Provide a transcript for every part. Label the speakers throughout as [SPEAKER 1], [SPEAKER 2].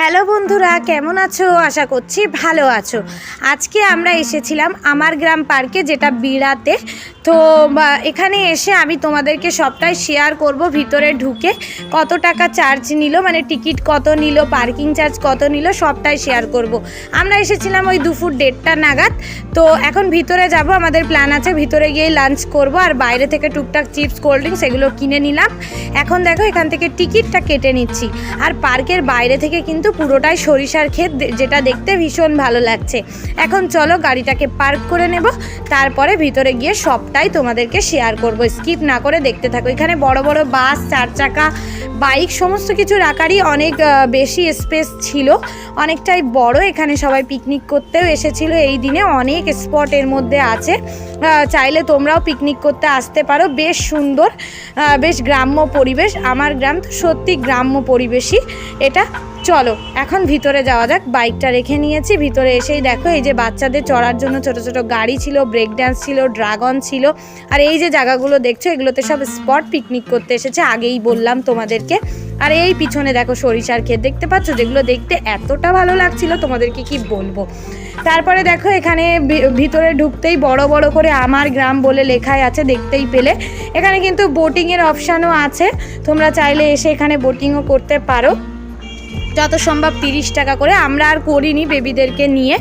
[SPEAKER 1] Hello বন্ধুরা, কেমন আছো? আশা করছি ভালো আছো। আজকে আমরা এসেছিলাম আমার গ্রাম পার্কে, যেটা বিড়াতে। তো এখানে এসে আমি তোমাদেরকে সবটাই শেয়ার করব, ভিতরে ঢুকে কত টাকা চার্জ নিল মানে টিকিট কত নিল পার্কিং চার্জ কত নিল, সবটাই শেয়ার করব। আমরা এসেছিলাম ওই দুপুর দেড়টা নাগাদ। তো, এখন ভিতরে যাব, আমাদের প্ল্যান আছে, ভিতরে গিয়ে লাঞ্চ করব, আর বাইরে থেকে টুকটাক চিপস কোল্ড ড্রিঙ্কস এগুলো কিনে নিলাম। এখন দেখো, এখান থেকে টিকিটটা কেটে নিচ্ছি। আর পার্কের বাইরে থেকে কিন্তু পুরোটাই সরিষার ক্ষেত যেটা দেখতে ভীষণ ভালো লাগছে। এখন চলো গাড়িটাকে পার্ক করে নেব, তারপরে ভিতরে গিয়ে সবটাই তোমাদেরকে শেয়ার করব। স্কিপ না করে দেখতে থাকো। এখানে বড় বড় বাস, চার চাকা বাইক সমস্ত কিছু রাখারই অনেক বেশি স্পেস ছিল। অনেকটাই বড় এখানে সবাই পিকনিক করতেও এসেছিল। এই দিনে অনেক স্পট এর মধ্যে আছে। চাইলে তোমরাও পিকনিক করতে আসতে পারো। বেশ সুন্দর বেশ গ্রাম্য পরিবেশ। আমার গ্রাম তো সত্যি গ্রাম্য পরিবেশই। এটা চলো, এখন ভিতরে যাওয়া যাক। বাইকটা রেখে নিয়েছি, ভিতরে এসেই দেখো এই যে বাচ্চাদের চড়ার জন্য ছোট ছোট গাড়ি ছিল ব্রেক ড্যান্স ছিল ড্রাগন ছিল। আর এই যে জায়গাগুলো দেখছ, এগুলোতে সব স্পট পিকনিক করতে এসেছে, আগেই বললাম তোমাদেরকে। আর এই পিছনে দেখো সরিষার ক্ষেত, দেখতে পাচ্ছ? যেগুলো দেখতে এতটা ভালো লাগছিল, তোমাদেরকে কি বলব? তারপরে দেখো এখানে ভিতরে ঢুকতেই বড় বড় করে আমার গ্রাম বলে লেখাই আছে, দেখতেই পেলে। এখানে কিন্তু বোটিংয়ের অপশানও আছে, তোমরা চাইলে এসে এখানে বোটিংও করতে পারো। যত সম্ভব তিরিশ টাকা করে। আমরা আর করিনি বেবিদেরকে নিয়ে।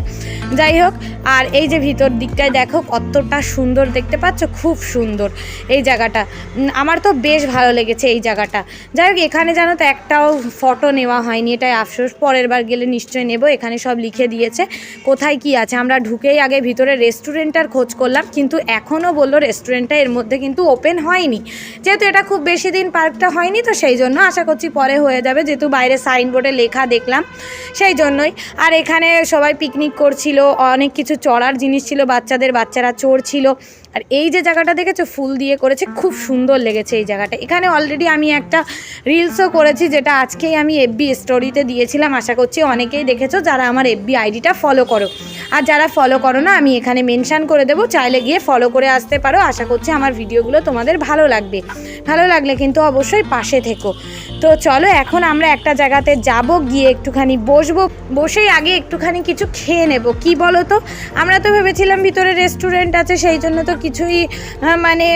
[SPEAKER 1] যাই হোক, আর এই যে ভিতর দিকটায় দেখো কতটা সুন্দর দেখতে পাচ্ছ? খুব সুন্দর এই জায়গাটা। আমার তো বেশ ভালো লেগেছে এই জায়গাটা। যাই হোক, এখানে জানো তো একটাও ফটো নেওয়া হয়নি, এটাই আফসোস। পরের বার গেলে নিশ্চয়ই নেব, এখানে সব লিখে দিয়েছে। কোথায় কি আছে? আমরা ঢুকেই আগে ভিতরে রেস্টুরেন্টটার খোঁজ করলাম, কিন্তু এখনও বলল রেস্টুরেন্টটা এর মধ্যে কিন্তু ওপেন হয়নি। যেহেতু এটা খুব বেশি দিন পার্কটা হয়নি, তো সেই জন্য আশা করছি পরে হয়ে যাবে। যেহেতু বাইরে সাইনবোর্ডে লেখা দেখলাম। সেই জন্যই। আর এখানে সবাই পিকনিক করছিল, অনেক কিছু চড়ার জিনিস ছিল, বাচ্চাদের, বাচ্চারা চড়ছিল। আর এই যে জায়গাটা দেখেছ, ফুল দিয়ে করেছে, খুব সুন্দর লেগেছে এই জায়গাটা। এখানে অলরেডি আমি একটা রিলসও করেছি, যেটা আজকেই আমি এফবি স্টোরিতে দিয়েছিলাম। আশা করছি অনেকেই দেখেছ, যারা আমার এফবি আইডিটা ফলো করো। আর যারা ফলো করো না, আমি এখানে মেনশান করে দেবো, চাইলে গিয়ে ফলো করে আসতে পারো। আশা করছি আমার ভিডিওগুলো তোমাদের ভালো লাগবে। ভালো লাগলে কিন্তু অবশ্যই পাশে থেকো। তো চলো, এখন আমরা একটা জায়গাতে যাব। গিয়ে একটুখানি বসবো, বসেই আগে একটুখানি কিছু খেয়ে নেব। কি বলো তো আমরা তো ভেবেছিলাম ভিতরে রেস্টুরেন্ট আছে, সেই জন্য তো কিছুই মানে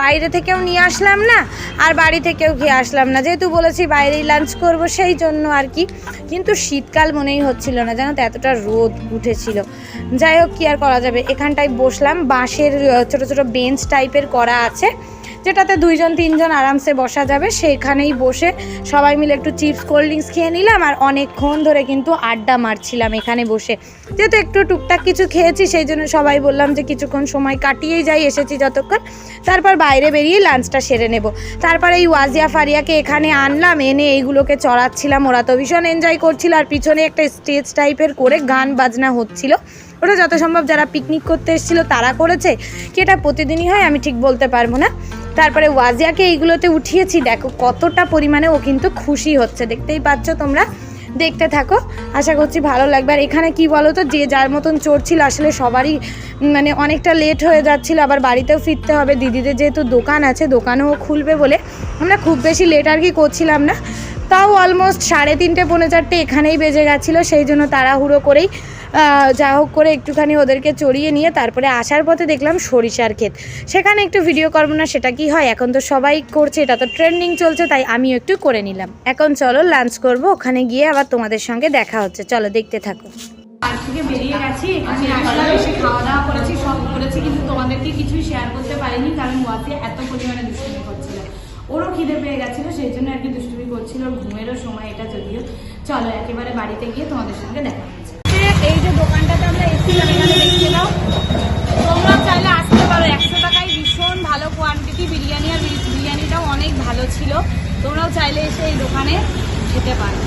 [SPEAKER 1] বাইরে থেকেও নিয়ে আসলাম না, আর বাড়ি থেকেও খেয়ে আসলাম না। যেহেতু বলেছি বাইরেই লাঞ্চ করব, সেই জন্য আর কি। কিন্তু শীতকাল মনেই হচ্ছিল না, জানো তো, এতটা রোদ উঠেছিল। যাই হোক, কি আর করা যাবে? এখানটায় বসলাম, বাঁশের ছোট ছোট বেঞ্চ টাইপের করা আছে। যেটাতে দুইজন, তিনজন আরামসে বসা যাবে সেখানেই বসে সবাই মিলে একটু চিপস, কোল্ড ড্রিঙ্কস খেয়ে নিলাম আর অনেকক্ষণ ধরে কিন্তু আড্ডা মারছিলাম এখানে বসে। যেহেতু একটু টুকটাক কিছু খেয়েছি, সেই জন্য সবাই বললাম যে কিছুক্ষণ সময় কাটিয়েই যাই, এসেছি যতক্ষণ। তারপর বাইরে বেরিয়ে লাঞ্চটা সেরে নেব। তারপরে এই ওয়াজিয়া ফারিয়াকে এখানে আনলাম, এনে এইগুলোকে চড়াচ্ছিলাম। ওরা তো ভীষণ এনজয় করছিল আর পিছনে একটা স্টেজ টাইপের করে গান বাজনা হচ্ছিল। ওটা যত সম্ভব যারা পিকনিক করতে এসেছিল তারা করেছে। কি এটা প্রতিদিনই হয় আমি ঠিক বলতে পারব না। তারপরে ওয়াজিয়াকে এইগুলোতে উঠিয়েছি, দেখো কতটা পরিমাণে ও কিন্তু খুশি হচ্ছে। দেখতেই পাচ্ছ তোমরা, দেখতে থাকো। আশা করছি ভালো লাগবে। আর এখানে কি বলো তো যে যার মতন চড়ছিল আসলে সবারই মানে অনেকটা লেট হয়ে যাচ্ছিল, আবার বাড়িতেও ফিরতে হবে। দিদিদের যেহেতু দোকান আছে, দোকানেও খুলবে বলে আমরা খুব বেশি লেট আর কি করছিলাম না। তাও অলমোস্ট সাড়ে তিনটে, পৌনে চারটে এখানেই বেজে গেছিল, সেই জন্য তাড়াহুড়ো করেই যা হোক করে একটুখানি ওদেরকে চড়িয়ে নিয়ে তারপরে আসার পথে দেখলাম সরিষার ক্ষেত। সেখানে একটু ভিডিও করব না, সেটা কি হয়? এখন তো সবাই করছে, এটা তো ট্রেন্ডিং চলছে, তাই আমিও একটু করে নিলাম। এখন চলো লাঞ্চ করব, ওখানে গিয়ে আবার তোমাদের সঙ্গে দেখা হচ্ছে। চলো দেখতে থাকো।
[SPEAKER 2] শেয়ার করতে পারিনি ওরও খিদে পেয়ে সেই জন্য আর কি দুষ্টুমি করছিল, ঘুমেরও সময় এটা যদিও। চলো একেবারে বাড়িতে গিয়ে তোমাদের সঙ্গে দেখা হচ্ছে। যে দোকানটাতে আমরা এসি এখানে দেখছিলাম তোমরা চাইলে আসতে পারো। একশো টাকায় ভীষণ ভালো কোয়ান্টিটি বিরিয়ানি, আর বিরিয়ানিটাও অনেক ভালো ছিল। তোমরাও চাইলে এসে এই দোকানে খেতে পারো।